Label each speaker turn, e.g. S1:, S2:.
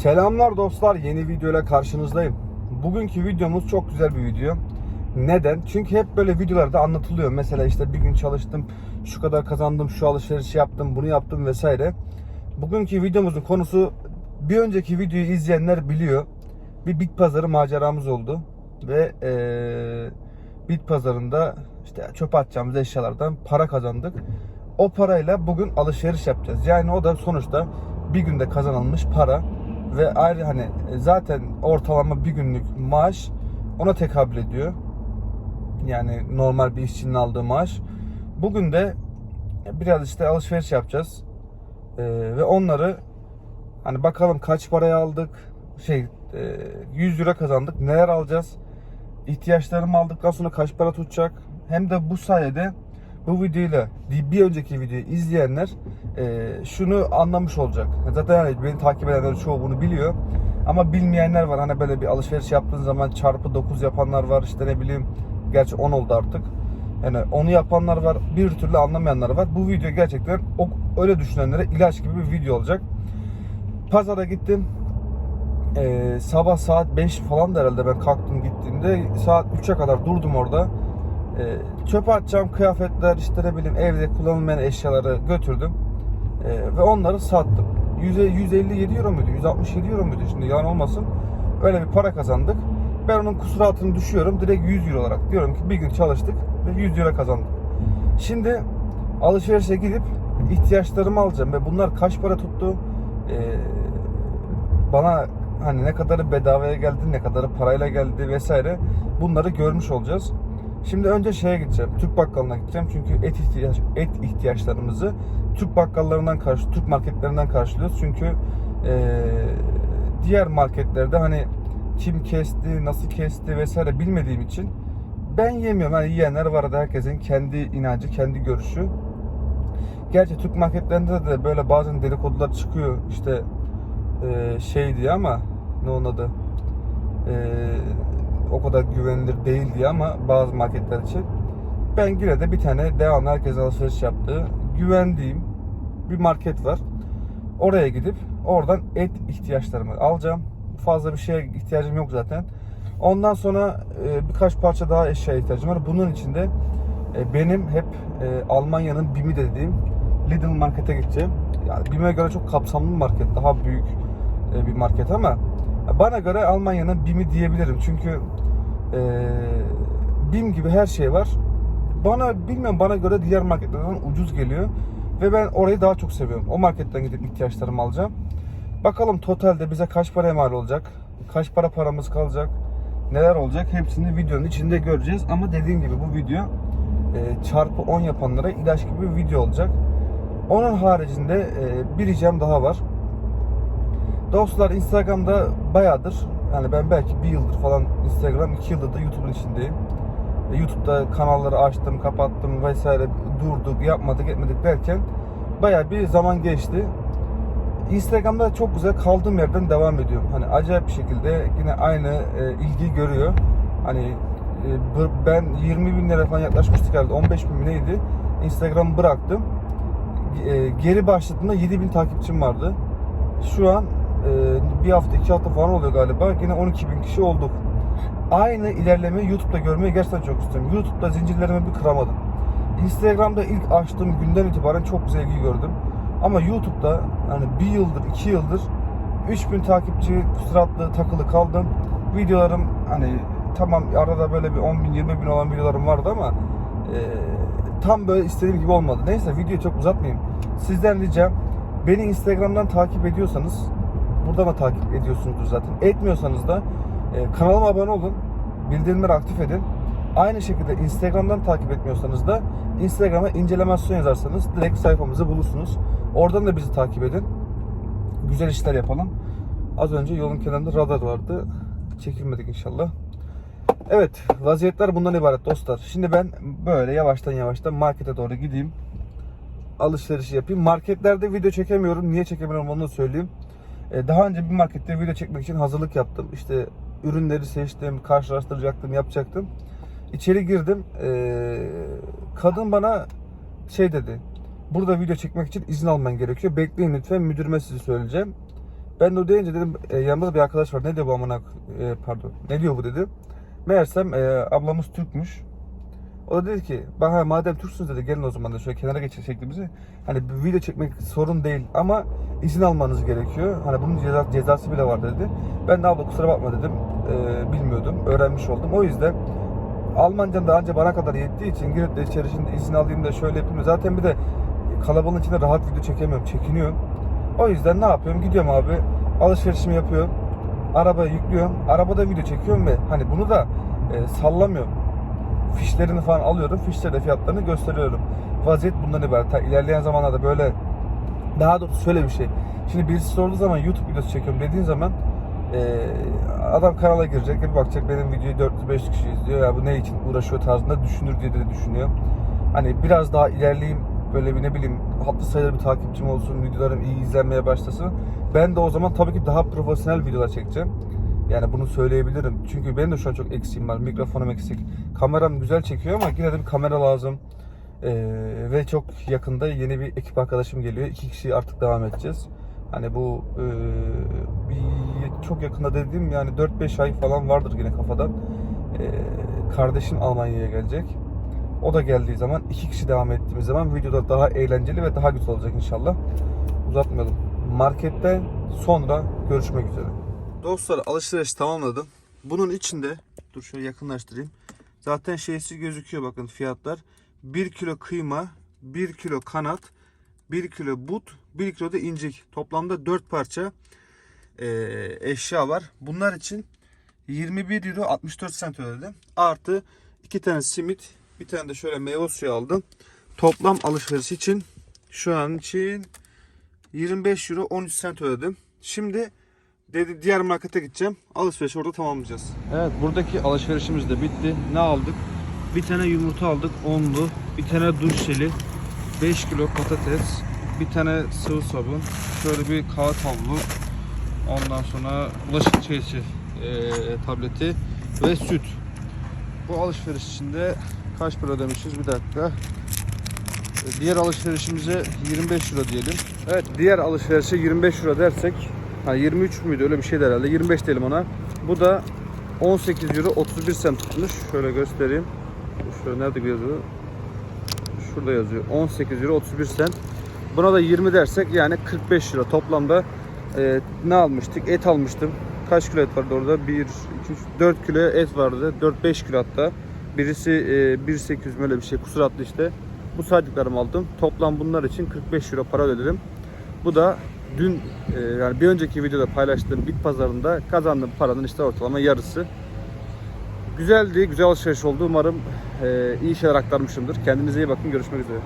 S1: Selamlar dostlar, yeni videoyla karşınızdayım. Bugünkü videomuz çok güzel bir video. Neden? Çünkü hep böyle videolarda anlatılıyor. Mesela işte bir gün çalıştım, şu kadar kazandım, şu alışverişi yaptım, bunu yaptım vesaire. Bugünkü videomuzun konusu bir önceki videoyu izleyenler biliyor. Bir bit pazarı maceramız oldu. Ve eee bit pazarında işte çöpe atacağımız eşyalardan para kazandık. O parayla bugün alışveriş yapacağız. Yani o da sonuçta bir günde kazanılmış para ve ayrı hani zaten ortalama bir günlük maaş ona tekabül ediyor. Yani normal bir işçinin aldığı maaş. Bugün de biraz işte alışveriş yapacağız. Ee, ve onları hani bakalım kaç paraya aldık. Şey e, 100 lira kazandık. Neler alacağız? ihtiyaçlarımı aldıktan sonra kaç para tutacak? Hem de bu sayede bu videoyla bir önceki videoyu izleyenler e, şunu anlamış olacak. Zaten hani beni takip edenler çoğu bunu biliyor. Ama bilmeyenler var. Hani böyle bir alışveriş yaptığın zaman çarpı 9 yapanlar var. işte ne bileyim gerçi 10 oldu artık. Yani onu yapanlar var. Bir türlü anlamayanlar var. Bu video gerçekten o, öyle düşünenlere ilaç gibi bir video olacak. Pazara gittim. Ee, sabah saat 5 falan da herhalde ben kalktım gittiğimde saat 3'e kadar durdum orada. Ee, çöpe atacağım kıyafetler işte ne bileyim evde kullanılmayan eşyaları götürdüm. Ee, ve onları sattım. 100, 157 euro muydu? 167 euro muydu? Şimdi yalan olmasın. Öyle bir para kazandık. Ben onun kusuratını düşüyorum. Direkt 100 euro olarak. Diyorum ki bir gün çalıştık ve 100 euro kazandık. Şimdi alışverişe gidip ihtiyaçlarımı alacağım ve bunlar kaç para tuttu? Ee, bana hani ne kadarı bedavaya geldi, ne kadarı parayla geldi vesaire bunları görmüş olacağız. Şimdi önce şeye gideceğim. Türk bakkalına gideceğim. Çünkü et ihtiyaç et ihtiyaçlarımızı Türk bakkallarından karşı Türk marketlerinden karşılıyoruz. Çünkü eee, diğer marketlerde hani kim kesti, nasıl kesti vesaire bilmediğim için ben yemiyorum. Hani yiyenler var da herkesin kendi inancı, kendi görüşü. Gerçi Türk marketlerinde de böyle bazen dedikodular çıkıyor. İşte eee, şey diye ama ne onun adı Eee, o kadar güvenilir değil diye ama bazı marketler için ben yine de bir tane devamlı herkes alışveriş yaptığı güvendiğim bir market var. Oraya gidip oradan et ihtiyaçlarımı alacağım. Fazla bir şeye ihtiyacım yok zaten. Ondan sonra e, birkaç parça daha eşya ihtiyacım var. Bunun için de e, benim hep e, Almanya'nın BİM'i dediğim Lidl markete gideceğim. Yani BİM'e göre çok kapsamlı bir market. Daha büyük e, bir market ama bana göre Almanya'nın BİM'i diyebilirim. Çünkü e, BİM gibi her şey var. Bana bilmiyorum bana göre diğer marketlerden ucuz geliyor. Ve ben orayı daha çok seviyorum. O marketten gidip ihtiyaçlarımı alacağım. Bakalım totalde bize kaç paraya mal olacak? Kaç para paramız kalacak? Neler olacak? Hepsini videonun içinde göreceğiz. Ama dediğim gibi bu video e, çarpı 10 yapanlara ilaç gibi bir video olacak. Onun haricinde e, bir ricam daha var. Dostlar Instagram'da bayağıdır yani ben belki bir yıldır falan Instagram, iki yıldır da YouTube'un içindeyim. E, YouTube'da kanalları açtım, kapattım vesaire durduk, yapmadık, etmedik derken bayağı bir zaman geçti. Instagram'da çok güzel kaldığım yerden devam ediyorum. Hani acayip bir şekilde yine aynı e, ilgi görüyor. Hani e, ben 20 bin lira falan yaklaşmıştık herhalde 15 bin neydi. Instagram'ı bıraktım. E, geri başladığımda 7 bin takipçim vardı. Şu an e, bir hafta iki hafta falan oluyor galiba. Yine 12 bin kişi olduk. Aynı ilerlemeyi YouTube'da görmeyi gerçekten çok istiyorum. YouTube'da zincirlerimi bir kıramadım. Instagram'da ilk açtığım günden itibaren çok güzel ilgi gördüm. Ama YouTube'da hani bir yıldır, iki yıldır 3000 takipçi kusuratlı takılı kaldım. Videolarım hani tamam arada böyle bir 10 bin 20 bin olan videolarım vardı ama e, tam böyle istediğim gibi olmadı. Neyse videoyu çok uzatmayayım. Sizden ricam beni Instagram'dan takip ediyorsanız buradan da takip ediyorsunuzdur zaten. Etmiyorsanız da e, kanalıma abone olun. Bildirimleri aktif edin. Aynı şekilde Instagram'dan takip etmiyorsanız da Instagram'a incelemasyon yazarsanız direkt sayfamızı bulursunuz. Oradan da bizi takip edin. Güzel işler yapalım. Az önce yolun kenarında radar vardı. Çekilmedik inşallah. Evet, vaziyetler bundan ibaret dostlar. Şimdi ben böyle yavaştan yavaştan markete doğru gideyim. Alışverişi yapayım. Marketlerde video çekemiyorum. Niye çekemiyorum onu da söyleyeyim. Ee, Daha önce bir markette video çekmek için hazırlık yaptım. İşte ürünleri seçtim, karşılaştıracaktım, yapacaktım. İçeri girdim. Ee, kadın bana şey dedi. Burada video çekmek için izin alman gerekiyor. Bekleyin lütfen müdürüme sizi söyleyeceğim. Ben de o deyince dedim e, yanımda da bir arkadaş var. Ne diyor bu amına e, pardon. Ne diyor bu dedi. Meğersem e, ablamız Türkmüş. O da dedi ki bak ha, madem Türksünüz dedi gelin o zaman da şöyle kenara geçin şeklimizi. Hani bir video çekmek sorun değil ama izin almanız gerekiyor. Hani bunun ceza, cezası bile var dedi. Ben de abla kusura bakma dedim. E, bilmiyordum. Öğrenmiş oldum. O yüzden Almancam da anca bana kadar yettiği için girip de içeri şimdi izin alayım da şöyle yapayım. Zaten bir de kalabalığın içinde rahat video çekemiyorum. Çekiniyorum. O yüzden ne yapıyorum? Gidiyorum abi. Alışverişimi yapıyorum. Arabaya yüklüyorum. Arabada video çekiyorum ve hani bunu da e, sallamıyorum. Fişlerini falan alıyorum. Fişlerde fiyatlarını gösteriyorum. Vaziyet bundan ibaret. Ta ilerleyen zamanlarda böyle daha doğrusu şöyle bir şey. Şimdi birisi sorduğu zaman YouTube videosu çekiyorum dediğin zaman e, adam kanala girecek bir bakacak benim videoyu 400-500 kişi izliyor ya bu ne için uğraşıyor tarzında düşünür diye de düşünüyor. Hani biraz daha ilerleyeyim böyle bir ne bileyim hatlı sayılır bir takipçim olsun videolarım iyi izlenmeye başlasın. Ben de o zaman tabii ki daha profesyonel videolar çekeceğim. Yani bunu söyleyebilirim. Çünkü benim de şu an çok eksiğim var. Mikrofonum eksik. Kameram güzel çekiyor ama yine de bir kamera lazım. Ee, ve çok yakında yeni bir ekip arkadaşım geliyor. İki kişi artık devam edeceğiz. Hani bu e, bir çok yakında dediğim yani 4-5 ay falan vardır yine kafadan. Ee, kardeşim Almanya'ya gelecek. O da geldiği zaman iki kişi devam ettiğimiz zaman videoda daha eğlenceli ve daha güzel olacak inşallah. Uzatmayalım. Marketten sonra görüşmek üzere. Dostlar alışveriş tamamladım. Bunun içinde dur şöyle yakınlaştırayım. Zaten şeysi gözüküyor bakın fiyatlar. 1 kilo kıyma, 1 kilo kanat, 1 kilo but, 1 kilo da incik. Toplamda 4 parça eee, eşya var. Bunlar için 21 euro 64 cent ödedim. Artı 2 tane simit, bir tane de şöyle meyve suyu aldım. Toplam alışveriş için şu an için 25 euro 13 cent ödedim. Şimdi dedi diğer markete gideceğim. Alışverişi orada tamamlayacağız. Evet buradaki alışverişimiz de bitti. Ne aldık? Bir tane yumurta aldık onlu. Bir tane duş jeli. 5 kilo patates. Bir tane sıvı sabun. Şöyle bir kağıt havlu. Ondan sonra bulaşık şeysi eee, tableti ve süt. Bu alışveriş içinde kaç para ödemişiz? Bir dakika. Diğer alışverişimize 25 euro diyelim. Evet diğer alışverişe 25 euro dersek ha 23 müydü öyle bir şeydi herhalde 25 diyelim ona. Bu da 18 euro 31 cent tutmuş. Şöyle göstereyim. Şöyle nerede yazıyor? Şurada yazıyor. 18 euro 31 cent. Buna da 20 dersek yani 45 lira toplamda e, ne almıştık? Et almıştım. Kaç kilo et vardı orada? 1, 2, 3, 4 kilo et vardı. 4-5 kilo hatta. Birisi e, 1.800 böyle bir şey kusur attı işte. Bu saydıklarımı aldım. Toplam bunlar için 45 euro para ödedim. Bu da dün e, yani bir önceki videoda paylaştığım bit pazarında kazandığım paranın işte ortalama yarısı. Güzeldi, güzel alışveriş oldu. Umarım e, iyi şeyler aktarmışımdır. Kendinize iyi bakın. Görüşmek üzere.